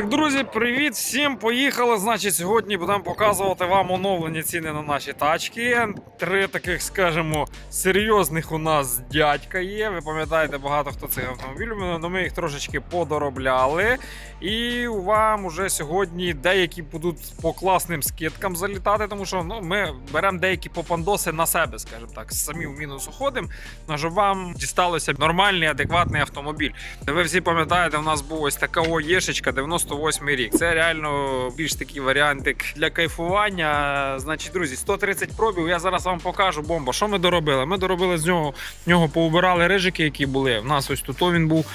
Так, друзі, привіт всім! Поїхали. Значить, сьогодні будемо показувати вам оновлені ціни на наші тачки. Три таких, скажімо, серйозних у нас дядька є. Ви пам'ятаєте, багато хто цих автомобілів, але ми їх трошечки подоробляли. І вам уже сьогодні деякі будуть по класним скидкам залітати, тому що ну, ми беремо деякі попандоси на себе, скажімо так, самі в мінус уходимо, щоб вам дісталося нормальний, адекватний автомобіль. Ви всі пам'ятаєте, у нас був ось така ОЄшечка 98 рік. Це реально більш такий варіантик для кайфування. Значить, друзі, 130 пробів. Я зараз вам покажу бомба. Що ми доробили? Ми доробили з нього, в нього поубирали рижики, які були. У нас ось тут він був.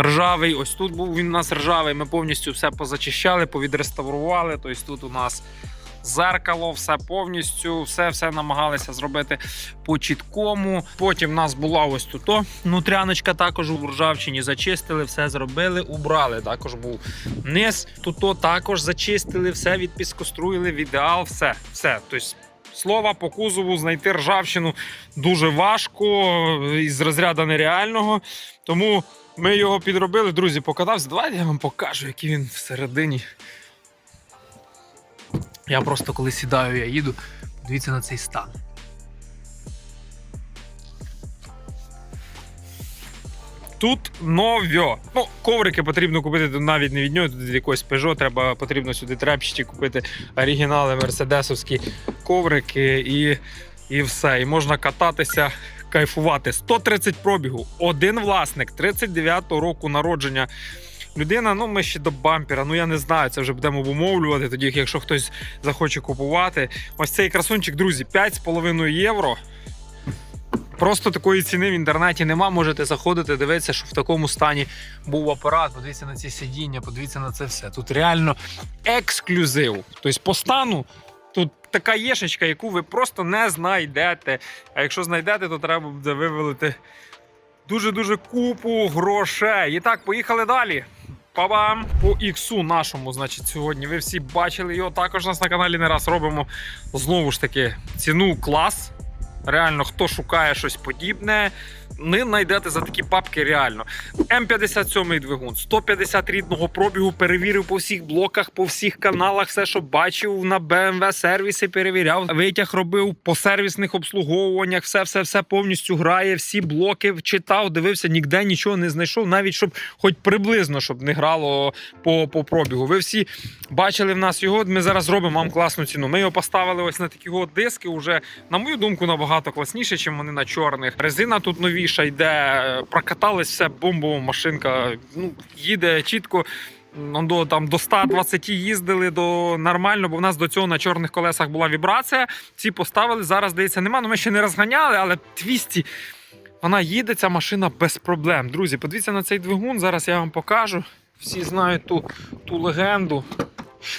Ржавий, ось тут був він у нас ржавий. Ми повністю все позачищали, повідреставрували. Тобто тут у нас зеркало, все повністю, все все намагалися зробити по чіткому. Потім в нас була ось тут о, внутряночка, також у ржавчині зачистили, все зробили, убрали. Також був низ. Тут також зачистили, все відпіскоструїли, в ідеал, все. все. Тобто, Слова по кузову знайти ржавчину дуже важко із розряду нереального. Тому ми його підробили. Друзі, покатався. Давайте я вам покажу, який він всередині. Я просто коли сідаю, я їду. Дивіться на цей стан. Тут новьо. Ну, коврики потрібно купити навіть не від нього, тут від якогось Peugeot, треба потрібно сюди трепчики купити оригінали мерседесовські коврики і, і все. І можна кататися, кайфувати. 130 пробігу, один власник, 39-го року народження. Людина, ну ми ще до бампера, ну я не знаю, це вже будемо обумовлювати. Тоді, якщо хтось захоче купувати. Ось цей красунчик, друзі, 5,5 євро. Просто такої ціни в інтернеті нема. Можете заходити, дивитися, що в такому стані був апарат. Подивіться на ці сидіння, подивіться на це все. Тут реально ексклюзив. Тобто по стану тут така єшечка, яку ви просто не знайдете. А якщо знайдете, то треба буде вивелити дуже-дуже купу грошей. І так, поїхали далі. Па-бам! По іксу нашому, значить, сьогодні ви всі бачили його. Також нас на каналі не раз робимо знову ж таки ціну клас. Реально, хто шукає щось подібне, не знайдете за такі папки реально. М57 двигун, 150 рідного пробігу, перевірив по всіх блоках, по всіх каналах, все, що бачив на BMW сервіси, перевіряв, витяг робив по сервісних обслуговуваннях, все, все, все повністю грає, всі блоки читав, дивився, ніде нічого не знайшов, навіть щоб хоч приблизно щоб не грало по, по пробігу. Ви всі бачили в нас його. Ми зараз зробимо вам класну ціну. Ми його поставили ось на такі диски. Уже, на мою думку, набагато класніше, ніж вони на чорних. Резина тут новіша йде, прокатались все бомбова машинка. Ну, їде чітко. Ну, До, там, до 120 їздили до нормально, бо в нас до цього на чорних колесах була вібрація. Ці поставили, зараз здається, нема. Ну ми ще не розганяли, але 200 вона їде, ця машина без проблем. Друзі, подивіться на цей двигун. Зараз я вам покажу. Всі знають ту, ту легенду.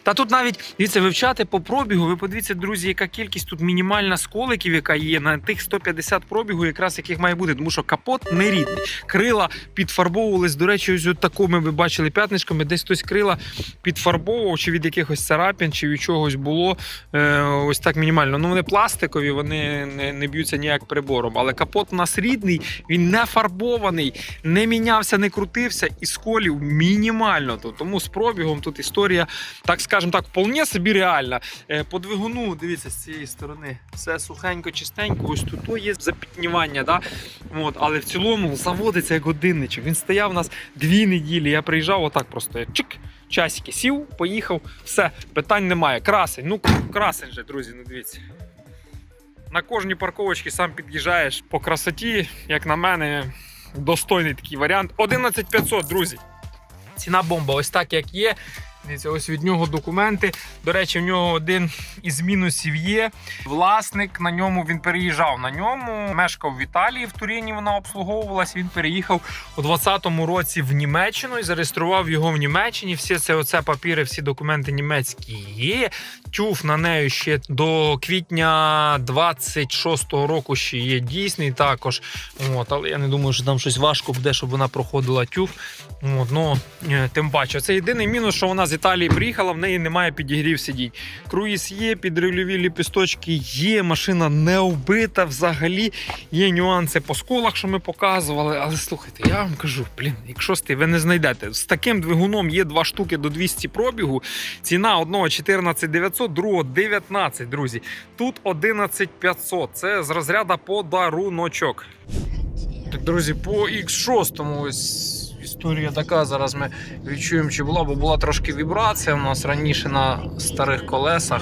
Та тут навіть дивіться, вивчати по пробігу. Ви подивіться, друзі, яка кількість тут мінімальна сколиків, яка є на тих 150 пробігу, якраз яких має бути, тому що капот не рідний. Крила підфарбовувались. До речі, ось такими ви бачили п'ятничками. Десь хтось крила підфарбовував, чи від якихось царапін, чи від чогось було е, ось так мінімально. Ну вони пластикові, вони не, не б'ються ніяк прибором. Але капот у нас рідний, він не фарбований, не мінявся, не крутився, і сколів мінімально. Тому з пробігом тут історія так скажемо так, вполне собі реальна. Е, По двигуну, дивіться, з цієї сторони все сухенько, чистенько. Ось тут є запітнівання, да? От, але в цілому заводиться як годинничок. Він стояв у нас дві неділі. Я приїжджав отак просто. Я чик, часики сів, поїхав, все, питань немає. Красень, ну красень же, друзі, ну дивіться. На кожній парковочці сам під'їжджаєш по красоті, як на мене, достойний такий варіант. 11500, друзі. Ціна бомба, ось так як є. Дивіться, ось від нього документи. До речі, в нього один із мінусів є. Власник на ньому він переїжджав на ньому. Мешкав в Італії, в Туріні вона обслуговувалась. Він переїхав у 2020 році в Німеччину і зареєстрував його в Німеччині. Всі це оце папіри, всі документи німецькі є. Тюф на неї ще до квітня 26-го року ще є дійсний також. От, але я не думаю, що там щось важко буде, щоб вона проходила тюф. От, ну, е, тим паче, це єдиний мінус, що вона з Італії приїхала, в неї немає підігрів сидінь. Круїз є, підрульові ліпісточки є, машина не вбита взагалі. Є нюанси по сколах, що ми показували. Але слухайте, я вам кажу, блін, якщо сти, ви не знайдете. З таким двигуном є два штуки до 200 пробігу. Ціна одного 14 900, другого 19, друзі. Тут 11 500. Це з розряду подаруночок. Так, друзі, по X6 ось історія така. Зараз ми відчуємо, чи була, бо була трошки вібрація у нас раніше на старих колесах.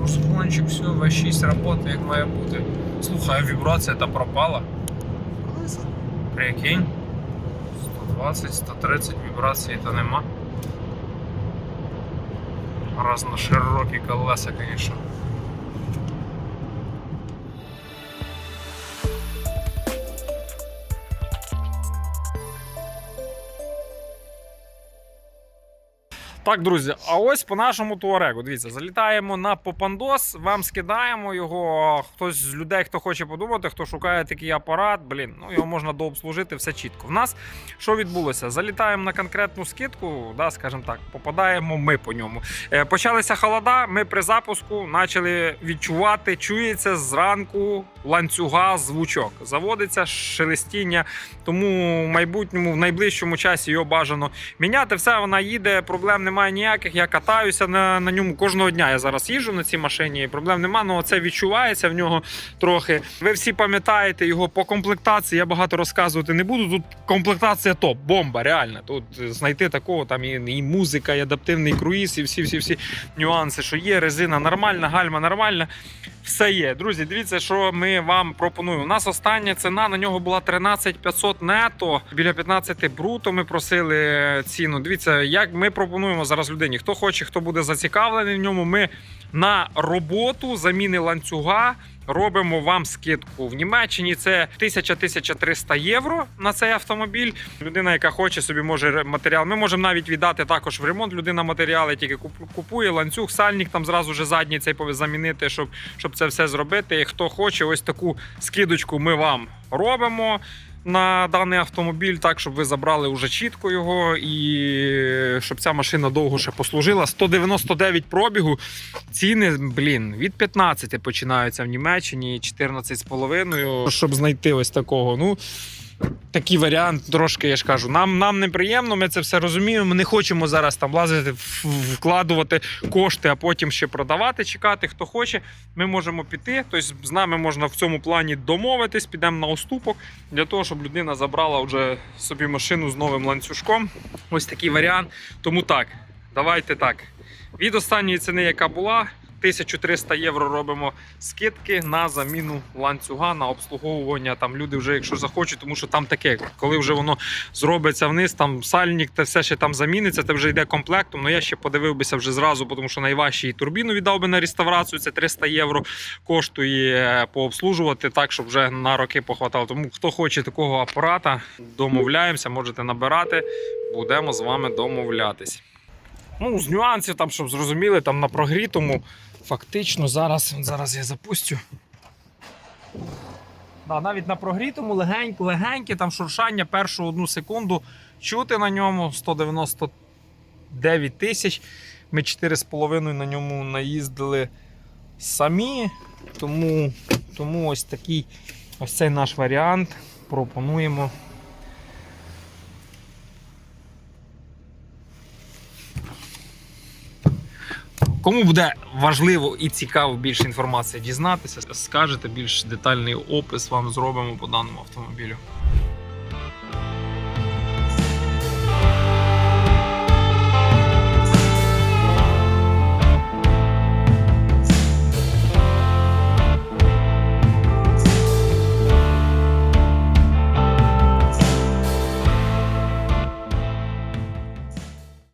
Розгончик, все, V6 роботи, як має бути. Слухай, вібрація та пропала. Прикинь. 120, 130 вібрації то нема. Раз на широкі колеса, звісно. Так, друзі, а ось по нашому туарегу. Дивіться, залітаємо на Попандос, вам скидаємо його. Хтось з людей, хто хоче подумати, хто шукає такий апарат, блін, ну його можна дообслужити, все чітко. В нас що відбулося? Залітаємо на конкретну скидку, да, скажімо так, попадаємо ми по ньому. Е, почалися холода. Ми при запуску почали відчувати, чується зранку ланцюга звучок. Заводиться шелестіння. Тому в майбутньому, в найближчому часі його бажано міняти. Все, вона їде, проблем немає ніяких. Я катаюся на, на ньому кожного дня. Я зараз їжджу на цій машині, проблем немає. Ну це відчувається в нього трохи. Ви всі пам'ятаєте його по комплектації. Я багато розказувати не буду. Тут комплектація топ, бомба, реально. Тут знайти такого там і, і музика, і адаптивний круїз, і всі всі всі нюанси, що є. Резина нормальна, гальма нормальна. Все є. Друзі, дивіться, що ми вам пропонуємо. У нас остання ціна на нього була 13 500 нето. Біля 15 бруто ми просили ціну. Дивіться, як ми пропонуємо зараз людині. Хто хоче, хто буде зацікавлений в ньому. Ми на роботу заміни ланцюга. Робимо вам скидку в Німеччині. Це 1000-1300 євро на цей автомобіль. Людина, яка хоче собі може матеріал. Ми можемо навіть віддати також в ремонт. Людина матеріали тільки куп- купує ланцюг, сальник там зразу вже задній цей замінити, щоб, щоб це все зробити. І хто хоче, ось таку скидочку ми вам робимо. На даний автомобіль, так щоб ви забрали уже чітко його, і щоб ця машина довго ще послужила. 199 пробігу. Ціни, блін, від 15 починаються в Німеччині, 14,5, щоб знайти ось такого. Ну, такий варіант, трошки я ж кажу. Нам, нам неприємно, ми це все розуміємо. Ми не хочемо зараз там лазити, вкладувати кошти, а потім ще продавати, чекати. Хто хоче, ми можемо піти. Тобто з нами можна в цьому плані домовитись, підемо на уступок для того, щоб людина забрала вже собі машину з новим ланцюжком. Ось такий варіант. Тому так, давайте так. Від останньої ціни, яка була, 1300 євро робимо скидки на заміну ланцюга на обслуговування. Там люди вже, якщо захочуть, тому що там таке, коли вже воно зробиться вниз, там сальник та все ще там заміниться, це вже йде комплектом. Ну я ще подивив бися вже зразу, тому що найважчий турбіну віддав би на реставрацію. Це 300 євро коштує пообслужувати так, щоб вже на роки похватало. Тому хто хоче такого апарата, домовляємося, можете набирати. Будемо з вами домовлятись. Ну, з нюансів, там, щоб зрозуміли, там на прогрітому. Фактично зараз, зараз я запустю. Да, навіть на прогрітому легенько, легеньке там шуршання першу одну секунду чути на ньому 199 тисяч. Ми 4,5 на ньому наїздили самі. Тому, тому ось такий ось цей наш варіант пропонуємо. Кому буде важливо і цікаво більше інформації дізнатися, скажете більш детальний опис вам зробимо по даному автомобілю.